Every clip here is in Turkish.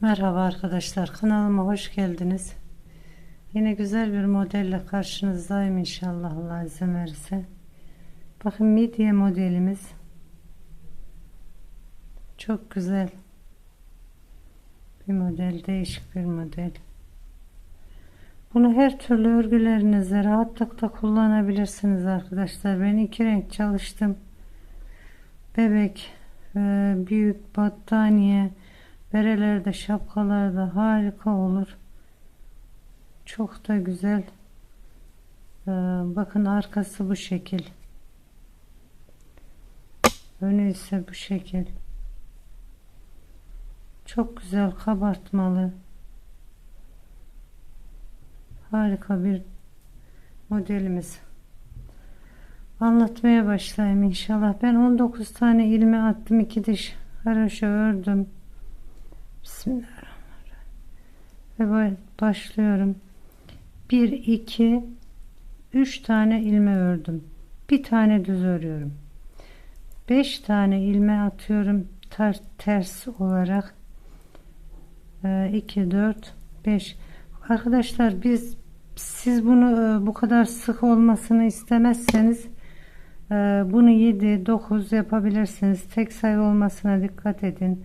Merhaba arkadaşlar kanalıma hoş geldiniz. Yine güzel bir modelle karşınızdayım inşallah Allah izin verirse. Bakın midye modelimiz. Çok güzel. Bir model değişik bir model. Bunu her türlü örgülerinizde rahatlıkla kullanabilirsiniz arkadaşlar. Ben iki renk çalıştım. Bebek, e, büyük battaniye, berelerde, şapkalarda harika olur. Çok da güzel. E, bakın arkası bu şekil. Önü ise bu şekil. Çok güzel kabartmalı. Harika bir modelimiz. Anlatmaya başlayayım inşallah. Ben 19 tane ilme attım. iki diş haroşa ördüm. Bismillahirrahmanirrahim. Ve başlıyorum. 1 2 3 tane ilme ördüm. Bir tane düz örüyorum. 5 tane ilme atıyorum ter, ters olarak. 2 4 5 Arkadaşlar biz siz bunu e, bu kadar sık olmasını istemezseniz e, bunu 7 9 yapabilirsiniz. Tek sayı olmasına dikkat edin.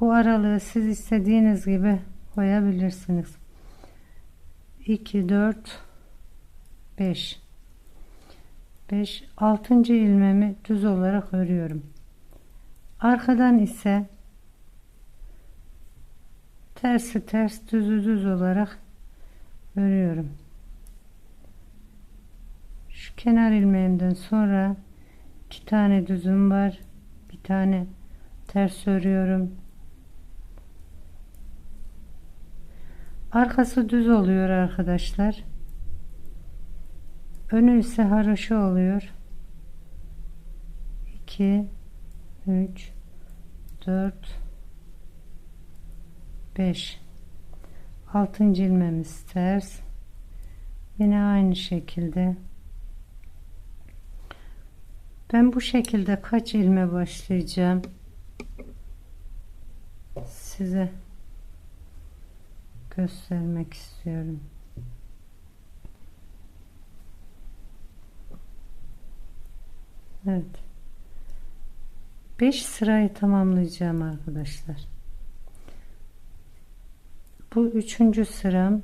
Bu aralığı siz istediğiniz gibi koyabilirsiniz. 2 4 5 5 6. ilmemi düz olarak örüyorum. Arkadan ise tersi ters düzü düz olarak örüyorum. Şu kenar ilmeğimden sonra iki tane düzüm var. Bir tane ters örüyorum. Arkası düz oluyor arkadaşlar. Önü ise haroşa oluyor. 2 3 4 5 6. ilmemiz ters. Yine aynı şekilde ben bu şekilde kaç ilme başlayacağım size göstermek istiyorum. Evet. 5 sırayı tamamlayacağım arkadaşlar. Bu üçüncü sıram.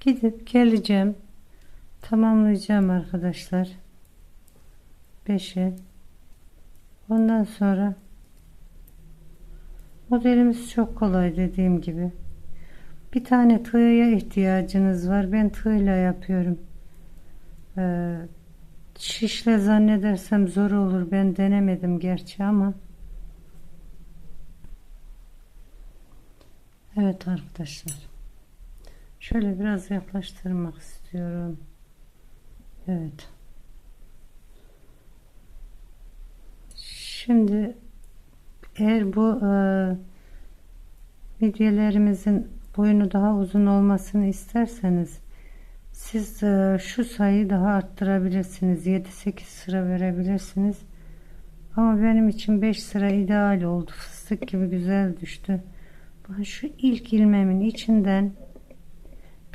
Gidip geleceğim. Tamamlayacağım arkadaşlar. 5'i. Ondan sonra modelimiz çok kolay dediğim gibi. Bir tane tığya ihtiyacınız var. Ben tığla yapıyorum. Ee, şişle zannedersem zor olur. Ben denemedim gerçi ama. Evet arkadaşlar. Şöyle biraz yaklaştırmak istiyorum. Evet. Şimdi eğer bu e, midyelerimizin boyunu daha uzun olmasını isterseniz siz e, şu sayıyı daha arttırabilirsiniz. 7-8 sıra verebilirsiniz. Ama benim için 5 sıra ideal oldu. Fıstık gibi güzel düştü. Bakın şu ilk ilmemin içinden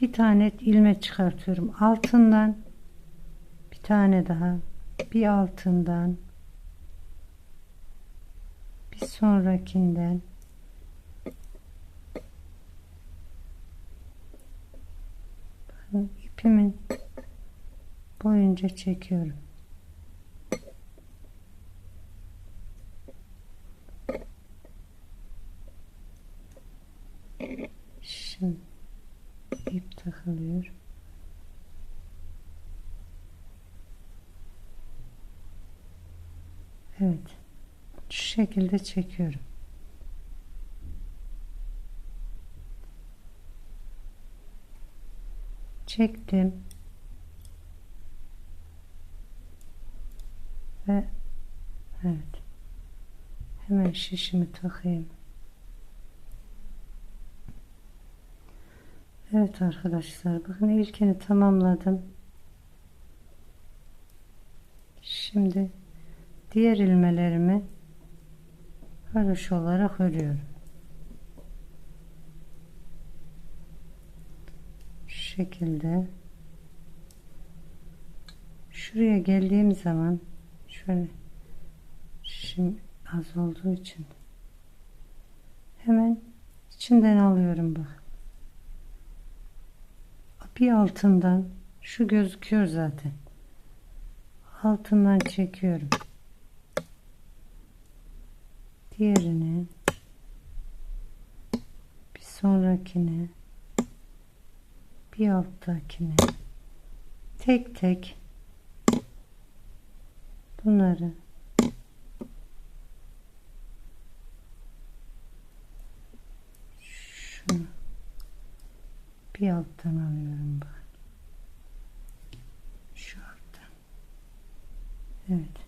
bir tane ilmek çıkartıyorum. Altından bir tane daha bir altından bir sonrakinden. İpimin boyunca çekiyorum. Şimdi ip takılıyor Evet şu şekilde çekiyorum. Çektim. Ve evet. Hemen şişimi takayım. Evet arkadaşlar bakın ilkini tamamladım. Şimdi diğer ilmelerimi haroşa olarak örüyorum. Şu şekilde şuraya geldiğim zaman şöyle şişim az olduğu için hemen içinden alıyorum bak. Bir altından şu gözüküyor zaten. Altından çekiyorum. Diğerini bir sonrakine. Bir alttakine. Tek tek. Bunları. Şunu bir alttan alıyorum bak şu alttan. Evet.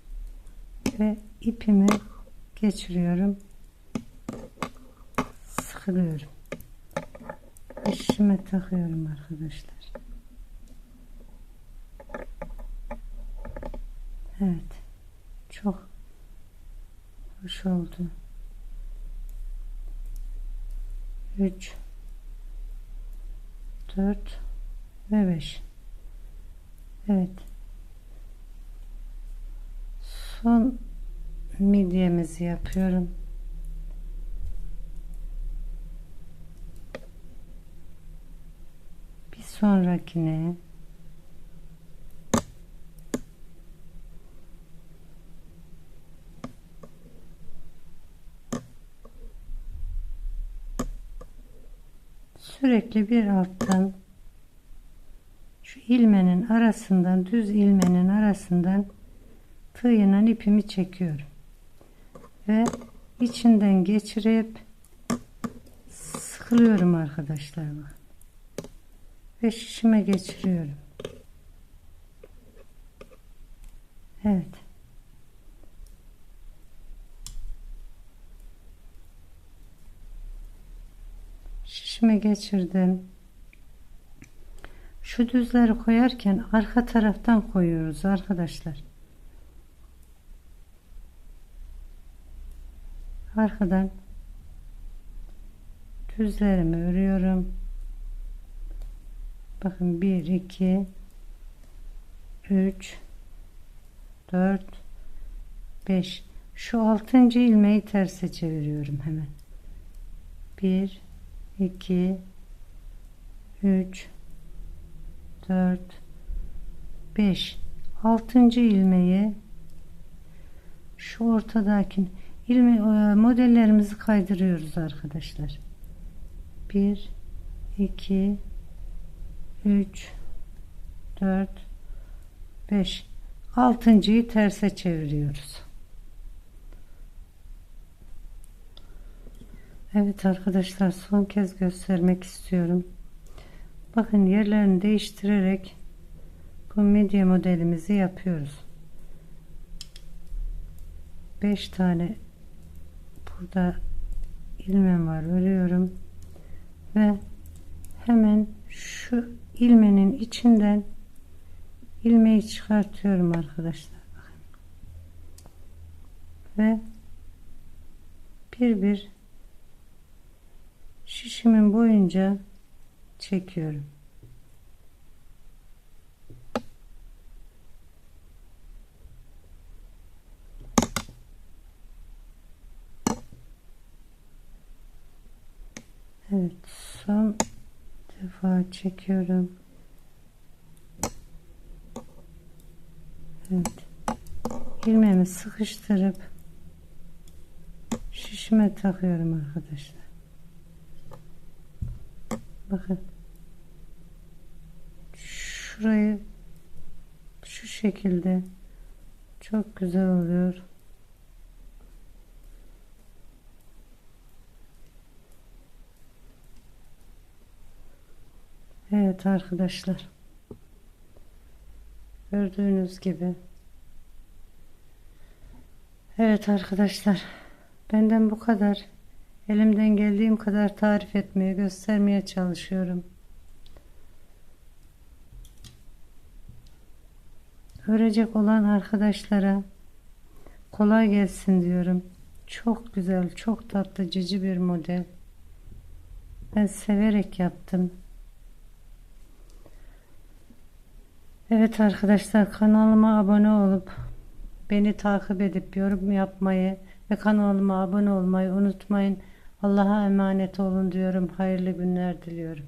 Ve ipimi geçiriyorum. Sıkılıyorum. İşime takıyorum arkadaşlar. Evet. Çok hoş oldu. 3 4 ve 5 Evet. Son midyemizi yapıyorum. Bir sonrakine sürekli bir alttan şu ilmenin arasından düz ilmenin arasından tığıyla ipimi çekiyorum ve içinden geçirip sıkılıyorum arkadaşlar ve şişime geçiriyorum. Evet. Şişime geçirdim. Şu düzleri koyarken arka taraftan koyuyoruz arkadaşlar arkadan düzlerimi örüyorum. Bakın 1 2 3 4 5 şu altıncı ilmeği terse çeviriyorum hemen. 1 2 3 4 5 altıncı ilmeği şu ortadaki ilme e, modellerimizi kaydırıyoruz arkadaşlar. 1 2 3 4 5 altıncıyı terse çeviriyoruz. Evet arkadaşlar son kez göstermek istiyorum. Bakın yerlerini değiştirerek bu medya modelimizi yapıyoruz. 5 tane burada ilmem var örüyorum ve hemen şu ilmenin içinden ilmeği çıkartıyorum arkadaşlar bakın. ve bir bir şişimin boyunca çekiyorum Evet son defa çekiyorum. Evet. ilmeğimi sıkıştırıp şişime takıyorum arkadaşlar. Bakın. Şurayı şu şekilde çok güzel oluyor. Evet arkadaşlar. Gördüğünüz gibi. Evet arkadaşlar. Benden bu kadar. Elimden geldiğim kadar tarif etmeye, göstermeye çalışıyorum. örecek olan arkadaşlara kolay gelsin diyorum. Çok güzel, çok tatlı, cici bir model. Ben severek yaptım. Evet arkadaşlar kanalıma abone olup beni takip edip yorum yapmayı ve kanalıma abone olmayı unutmayın. Allah'a emanet olun diyorum. Hayırlı günler diliyorum.